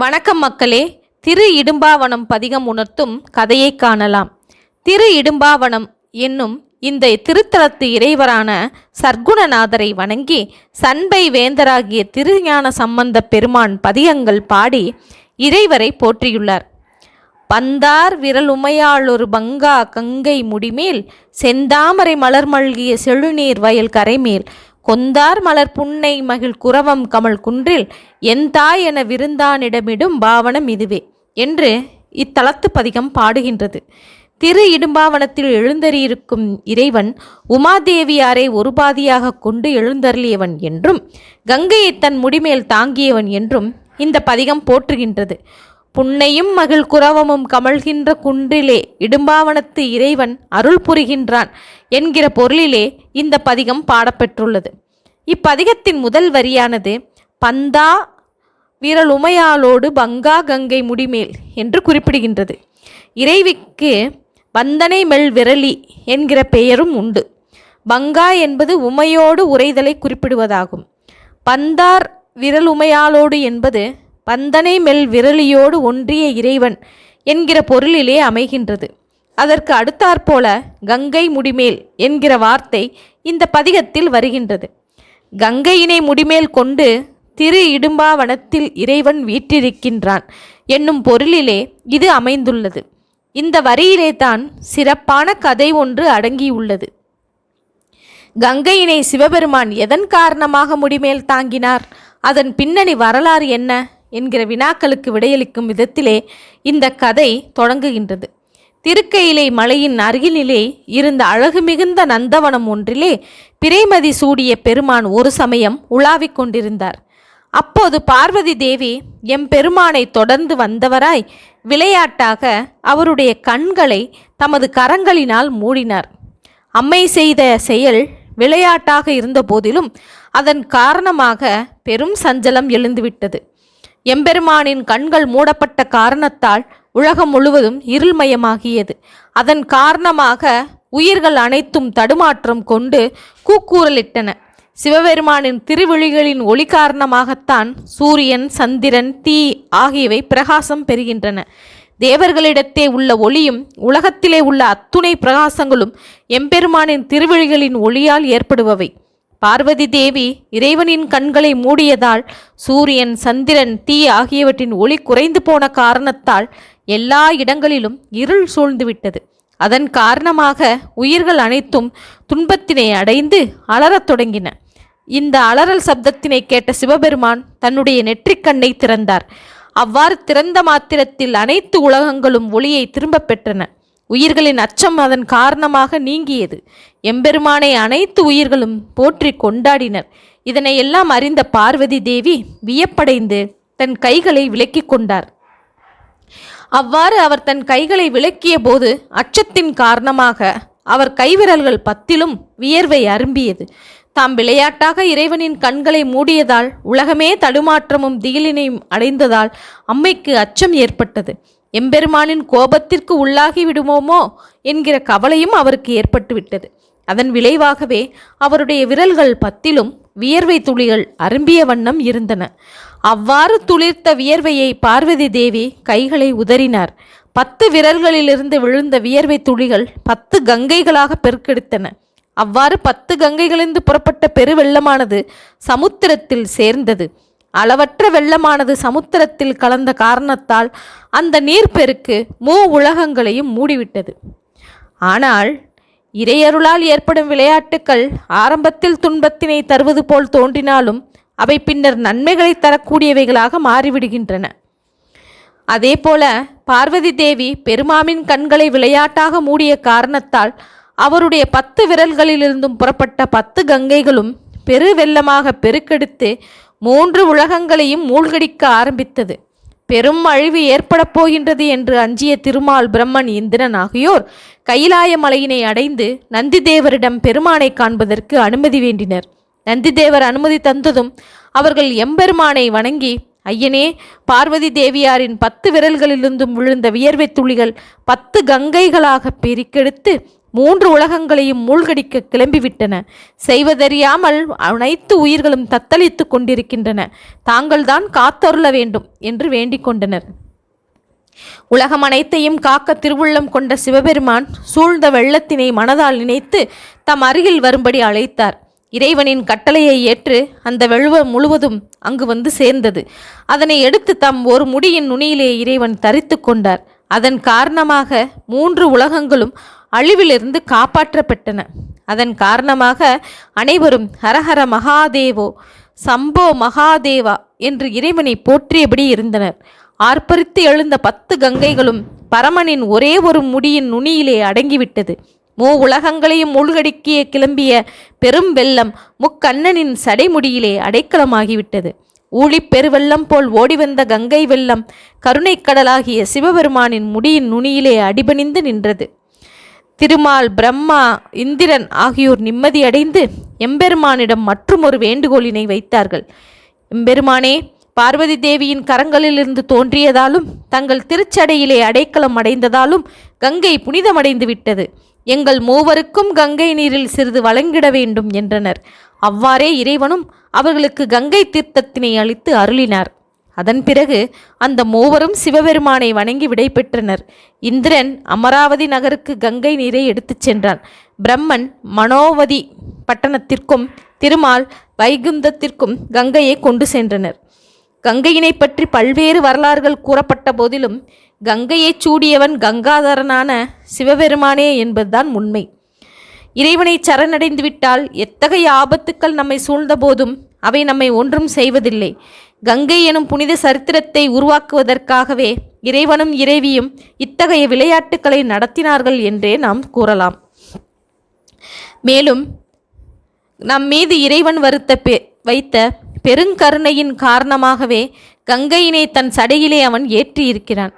வணக்கம் மக்களே திரு இடும்பாவனம் பதிகம் உணர்த்தும் கதையை காணலாம். திரு இடும்பாவனம் என்னும் இந்த திருத்தலத்து இறைவரான சர்க்குணநாதரை வணங்கி சண்பை வேந்தராகிய திருஞான சம்பந்த பெருமான் பதிகங்கள் பாடி இறைவரை போற்றியுள்ளார். பந்தார் விரலுமையாளொரு பங்கா கங்கை முடிமேல் செந்தாமரை மலர் மல்கிய செழுநீர் வயல் கரைமேல் கொந்தார் மலர் புன்னை மகிழ் குரவம் கமல் குன்றில் என் தாய் என விருந்தானிடமிடும் பாவனம் இதுவே என்று இத்தலத்து பதிகம் பாடுகின்றது. திரு இடும்பாவனத்தில் எழுந்தறியிருக்கும் இறைவன் உமாதேவியாரை ஒரு பாதியாக கொண்டு எழுந்தருளியவன் என்றும் கங்கையை தன் முடிமேல் தாங்கியவன் என்றும் இந்த பதிகம் போற்றுகின்றது. புன்னையும் மகிழ் குரவமும் கமழ்கின்ற குன்றிலே இடும்பாவனத்து இறைவன் அருள் புரிகின்றான் என்கிற பொருளிலே இந்த பதிகம் பாடப்பெற்றுள்ளது. இப்பதிகத்தின் முதல் வரியானது பந்தா விரலுமையாலோடு பங்கா கங்கை முடிமேல் என்று குறிப்பிடுகின்றது. இறைவிக்கு வந்தனை மெல் விரலி என்கிற பெயரும் உண்டு. பங்கா என்பது உமையோடு உரைதலை குறிப்பிடுவதாகும். பந்தார் விரலுமையாலோடு என்பது பந்தனை மெல் விரலியோடு ஒன்றிய இறைவன் என்கிற பொருளிலே அமைகின்றது. அதற்கு அடுத்தாற்போல கங்கை முடிமேல் என்கிற வார்த்தை இந்த பதிகத்தில் வருகின்றது. கங்கையினை முடிமேல் கொண்டு திரு இடும்பாவனத்தில் இறைவன் வீற்றிருக்கின்றான் என்னும் பொருளிலே இது அமைந்துள்ளது. இந்த வரியிலே தான் சிறப்பான கதை ஒன்று அடங்கியுள்ளது. கங்கையினை சிவபெருமான் எதன் காரணமாக முடிமேல் தாங்கினார்? அதன் பின்னணி வரலாறு என்ன? என்கிற வினாக்களுக்கு விடையளிக்கும் விதத்திலே இந்த கதை தொடங்குகின்றது. திருக்கையிலை மலையின் அருகினிலே இருந்த அழகு மிகுந்த நந்தவனம் ஒன்றிலே பிறைமதி சூடிய பெருமான் ஒரு சமயம் உலாவிக் கொண்டிருந்தார். அப்போது பார்வதி தேவி எம் பெருமானை தொடர்ந்து வந்தவராய் விளையாட்டாக அவருடைய கண்களை தமது கரங்களினால் மூடினார். அம்மை செய்த செயல் விளையாட்டாக இருந்த போதிலும் அதன் காரணமாக பெரும் சஞ்சலம் எழுந்துவிட்டது. எம்பெருமானின் கண்கள் மூடப்பட்ட காரணத்தால் உலகம் முழுவதும் இருள்மயமாகியது. அதன் காரணமாக உயிர்கள் அனைத்தும் தடுமாற்றம் கொண்டு கூக்கூரலிட்டன சிவபெருமானின் திருவிழிகளின் ஒளி காரணமாகத்தான் சூரியன் சந்திரன் தீ ஆகியவை பிரகாசம் பெறுகின்றன. தேவர்களிடத்தே உள்ள ஒளியும் உலகத்திலே உள்ள அத்துணை பிரகாசங்களும் எம்பெருமானின் திருவிழிகளின் ஒளியால் ஏற்படுபவை. பார்வதி தேவி இறைவனின் கண்களை மூடியதால் சூரியன் சந்திரன் தீ ஆகியவற்றின் ஒளி குறைந்து போன காரணத்தால் எல்லா இடங்களிலும் இருள் சூழ்ந்துவிட்டது. அதன் காரணமாக உயிர்கள் அனைத்தும் துன்பத்தினை அடைந்து அலறத் தொடங்கின. இந்த அலறல் சப்தத்தினை கேட்ட சிவபெருமான் தன்னுடைய நெற்றிக்கண்ணை திறந்தார். அவ்வாறு திறந்த மாத்திரத்தில் அனைத்து உலகங்களும் ஒளியை திரும்பப் பெற்றன. உயிர்களின் அச்சம் அதன் காரணமாக நீங்கியது. எம்பெருமானை அனைத்து உயிர்களும் போற்றி கொண்டாடினர். இதனை எல்லாம் அறிந்த பார்வதி தேவி வியப்படைந்து தன் கைகளை விலக்கிக் கொண்டார். அவ்வாறு அவர் தன் கைகளை விலக்கிய போது அச்சத்தின் காரணமாக அவர் கைவிரல்கள் பத்திலும் வியர்வை அரும்பியது. தாம் விளையாட்டாக இறைவனின் கண்களை மூடியதால் உலகமே தடுமாற்றமும் திகிலினையும் அடைந்ததால் அம்மைக்கு அச்சம் ஏற்பட்டது. எம்பெருமானின் கோபத்திற்கு உள்ளாகி விடுமோமோ என்கிற கவலையும் அவருக்கு ஏற்பட்டுவிட்டது. அதன் விளைவாகவே அவருடைய விரல்கள் பத்திலும் வியர்வை துளிகள் அரும்பிய வண்ணம் இருந்தன. அவ்வாறு துளிர்த்த வியர்வையை பார்வதி தேவி கைகளை உதறினார். பத்து விரல்களிலிருந்து விழுந்த வியர்வை துளிகள் பத்து கங்கைகளாக பெருக்கெடுத்தன. அவ்வாறு பத்து கங்கைகளிலிருந்து புறப்பட்ட பெருவெள்ளமானது சமுத்திரத்தில் சேர்ந்தது. அளவற்ற வெள்ளமானது சமுத்திரத்தில் கலந்த காரணத்தால் அந்த நீர்ப்பெருக்கு மூ உலகங்களையும் மூடிவிட்டது. ஆனால் இறையருளால் ஏற்படும் விளையாட்டுக்கள் ஆரம்பத்தில் துன்பத்தினை தருவது போல் தோன்றினாலும் அவை பின்னர் நன்மைகளை தரக்கூடியவைகளாக மாறிவிடுகின்றன. அதேபோல பார்வதி தேவி பெருமாமின் கண்களை விளையாட்டாக மூடிய காரணத்தால் அவருடைய பத்து விரல்களிலிருந்தும் புறப்பட்ட பத்து கங்கைகளும் பெருவெள்ளமாக பெருக்கெடுத்து மூன்று உலகங்களையும் மூழ்கடிக்க ஆரம்பித்தது. பெரும் அழிவு ஏற்படப் போகின்றது என்று அஞ்சிய திருமால் பிரம்மன் இந்திரன் ஆகியோர் கைலாய மலையினை அடைந்து நந்திதேவரிடம் பெருமானை காண்பதற்கு அனுமதி வேண்டினர். நந்திதேவர் அனுமதி தந்ததும் அவர்கள் எம்பெருமானை வணங்கி ஐயனே பார்வதி தேவியாரின் பத்து விரல்களிலிருந்தும் விழுந்த வியர்வை துளிகள் பத்து கங்கைகளாக பிரிக்கெடுத்து மூன்று உலகங்களையும் மூழ்கடிக்க கிளம்பிவிட்டன. செய்வதறியாமல் அனைத்து உயிர்களும் தத்தளித்து கொண்டிருக்கின்றன. தாங்கள்தான் காத்தருள வேண்டும் என்று வேண்டிக் கொண்டனர். உலகம் அனைத்தையும் காக்க திருவுள்ளம் கொண்ட சிவபெருமான் சூழ்ந்த வெள்ளத்தினை மனதால் நினைத்து தம் அருகில் வரும்படி அழைத்தார். இறைவனின் கட்டளையை ஏற்று அந்த வெள்ளுவம் முழுவதும் அங்கு வந்து சேர்ந்தது. அதனை எடுத்து தம் ஒரு முடியின் நுனியிலே இறைவன் தரித்து கொண்டார். அதன் காரணமாக மூன்று உலகங்களும் அழிவிலிருந்து காப்பாற்றப்பட்டன. அதன் காரணமாக அனைவரும் ஹரஹர மகாதேவோ சம்போ மகாதேவா என்று இறைவனை போற்றியபடி இருந்தனர். ஆர்ப்பரித்து எழுந்த பத்து கங்கைகளும் பரமனின் ஒரே ஒரு முடியின் நுனியிலே அடங்கிவிட்டது. மூ உலகங்களையும் மூழ்கடிக்கிய கிளம்பிய பெரும் வெள்ளம் முக்கண்ணனின் சடைமுடியிலே அடைக்கலமாகிவிட்டது. ஊழிப் பெருவெள்ளம் போல் ஓடிவந்த கங்கை வெள்ளம் கருணைக்கடலாகிய சிவபெருமானின் முடியின் நுனியிலே அடிபணிந்து நின்றது. திருமால் பிரம்மா இந்திரன் ஆகியோர் நிம்மதியடைந்து எம்பெருமானிடம் மற்றுமொரு வேண்டுகோளினை வைத்தார்கள். எம்பெருமானே பார்வதி தேவியின் கரங்களிலிருந்து தோன்றியதாலும் தங்கள் திருச்சடையிலே அடைக்கலம் அடைந்ததாலும் கங்கை புனிதமடைந்து விட்டது. எங்கள் மூவருக்கும் கங்கை நீரில் சிறிது வழங்கிட வேண்டும் என்றனர். அவ்வாறே இறைவனும் அவர்களுக்கு கங்கை தீர்த்தத்தினை அளித்து அருளினார். அதன் பிறகு அந்த மூவரும் சிவபெருமானை வணங்கி விடை பெற்றனர். இந்திரன் அமராவதி நகருக்கு கங்கை நீரை எடுத்துச் சென்றான். பிரம்மன் மனோவதி பட்டணத்திற்கும் திருமால் வைகுந்தத்திற்கும் கங்கையை கொண்டு சென்றனர். கங்கையினை பற்றி பல்வேறு வரலாறுகள் கூறப்பட்ட போதிலும் கங்கையைச் சூடியவன் கங்காதரனான சிவபெருமானே என்பதுதான் உண்மை. இறைவனை சரணடைந்து விட்டால் எத்தகைய ஆபத்துக்கள் நம்மை சூழ்ந்த போதும் அவை நம்மை ஒன்றும் செய்வதில்லை. கங்கை எனும் புனித சரித்திரத்தை உருவாக்குவதற்காகவே இறைவனும் இறைவியும் இத்தகைய விளையாட்டுக்களை நடத்தினார்கள் என்றே நாம் கூறலாம். மேலும் நம் மீது இறைவன் வருத்த பெ வைத்த பெருங்கருணையின் காரணமாகவே கங்கையினை தன் சடையிலே அவன் ஏற்றியிருக்கிறான்.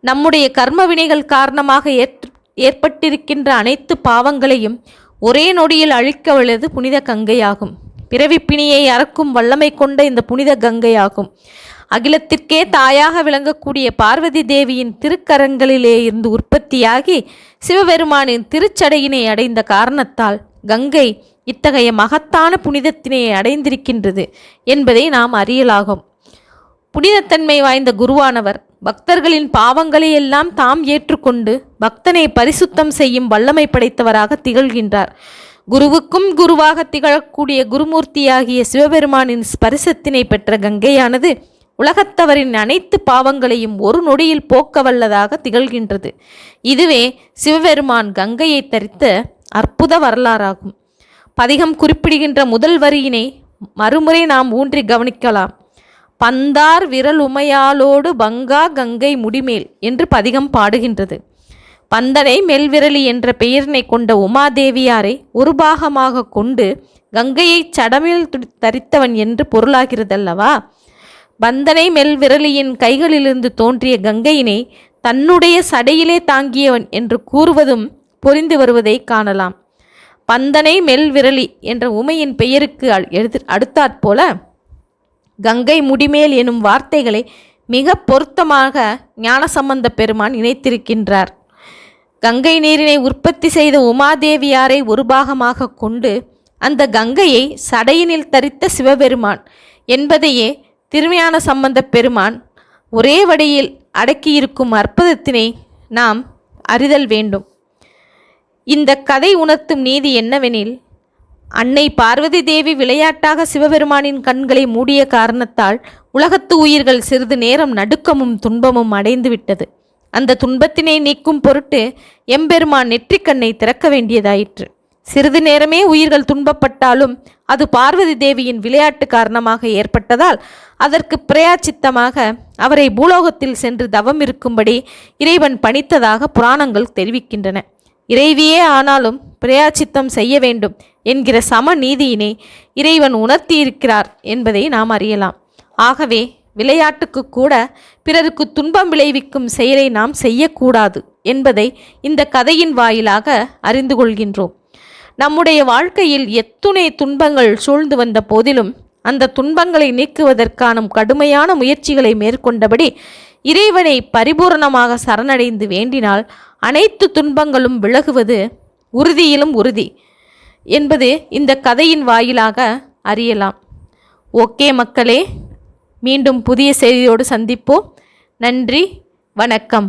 நம்முடைய கர்ம வினைகள் காரணமாக ஏற் ஏற்பட்டிருக்கின்ற அனைத்து பாவங்களையும் ஒரே நொடியில் அழிக்க வல்லது புனித கங்கையாகும். இரவிப்பிணியை அறக்கும் வல்லமை கொண்ட இந்த புனித கங்கையாகும். அகிலத்திற்கே தாயாக விளங்கக்கூடிய பார்வதி தேவியின் திருக்கரங்களிலே இருந்து உற்பத்தியாகி சிவபெருமானின் திருச்சடையினை அடைந்த காரணத்தால் கங்கை இத்தகைய மகத்தான புனிதத்தினை அடைந்திருக்கின்றது என்பதை நாம் அறியலாகும். புனிதத்தன்மை வாய்ந்த குருவானவர் பக்தர்களின் பாவங்களை எல்லாம் தாம் ஏற்றுக்கொண்டு பக்தனை பரிசுத்தம் செய்யும் வல்லமை படைத்தவராக திகழ்கின்றார். குருவுக்கும் குருவாக திகழக்கூடிய குருமூர்த்தியாகிய சிவபெருமானின் ஸ்பரிசத்தினை பெற்ற கங்கையானது உலகத்தவரின் அனைத்து பாவங்களையும் ஒரு நொடியில் போக்க வல்லதாக திகழ்கின்றது. இதுவே சிவபெருமான் கங்கையை தரித்த அற்புத வரலாறாகும். பதிகம் குறிப்பிடுகின்ற முதல் வரியினை மறுமுறை நாம் ஊன்றி கவனிக்கலாம். பந்தார் விரல் உமையாலோடு பங்கா கங்கை முடிமேல் என்று பதிகம் பாடுகின்றது. பந்தனை மெல்விரலி என்ற பெயரினை கொண்ட உமாதேவியாரை ஒரு பாகமாக கொண்டு கங்கையை சடமில் துடி- தரித்தவன் என்று பொருளாகிறதல்லவா? பந்தனை மெல்விரலியின் கைகளிலிருந்து தோன்றிய கங்கையினை தன்னுடைய சடையிலே தாங்கியவன் என்று கூறுவதும் பொரிந்து வருவதை காணலாம். பந்தனை மெல்விரலி என்ற உமையின் பெயருக்கு அ- அடுத்தாற்போல கங்கை முடிமேல் எனும் வார்த்தைகளை மிக பொருத்தமாக ஞானசம்பந்த பெருமான் இணைத்திருக்கின்றார். கங்கை நீரினை உற்பத்தி செய்த உமாதேவியாரை ஒரு பாகமாக கொண்டு அந்த கங்கையை சடையினில் தரித்த சிவபெருமான் என்பதையே திருமையான சம்பந்த பெருமான் ஒரே வடியில் அடக்கியிருக்கும் அற்புதத்தினை நாம் அறிதல் வேண்டும். இந்த கதை உணர்த்தும் நீதி என்னவெனில் அன்னை பார்வதி தேவி விளையாட்டாக சிவபெருமானின் கண்களை மூடிய காரணத்தால் உலகத்து உயிர்கள் சிறிது நேரம் நடுக்கமும் துன்பமும் அடைந்துவிட்டது. அந்த துன்பத்தினை நீக்கும் பொருட்டு எம்பெருமான் நெற்றிக்கண்ணை திறக்க வேண்டியதாயிற்று. சிறிது நேரமே உயிர்கள் துன்பப்பட்டாலும் அது பார்வதி தேவியின் விளையாட்டு காரணமாக ஏற்பட்டதால் அதற்கு பிரயாச்சித்தமாக அவரை பூலோகத்தில் சென்று தவம் இருக்கும்படி இறைவன் பணித்ததாக புராணங்கள் தெரிவிக்கின்றன. இறைவியே ஆனாலும் பிரயாச்சித்தம் செய்ய வேண்டும் என்கிற சம நீதியினை இறைவன் உணர்த்தியிருக்கிறார் என்பதை நாம் அறியலாம். ஆகவே விளையாட்டுக்கு கூட பிறருக்கு துன்பம் விளைவிக்கும் செயலை நாம் செய்யக்கூடாது என்பதை இந்த கதையின் வாயிலாக அறிந்து கொள்கின்றோம். நம்முடைய வாழ்க்கையில் எத்துணை துன்பங்கள் சூழ்ந்து வந்த போதிலும் அந்த துன்பங்களை நீக்குவதற்கான கடுமையான முயற்சிகளை மேற்கொண்டபடி இறைவனை பரிபூரணமாக சரணடைந்து வேண்டினால் அனைத்து துன்பங்களும் விலகுவது உறுதியிலும் உறுதி என்பது இந்த கதையின் வாயிலாக அறியலாம். ஓகே மக்களே மீண்டும் புதிய செய்தியோடு சந்திப்போம். நன்றி வணக்கம்.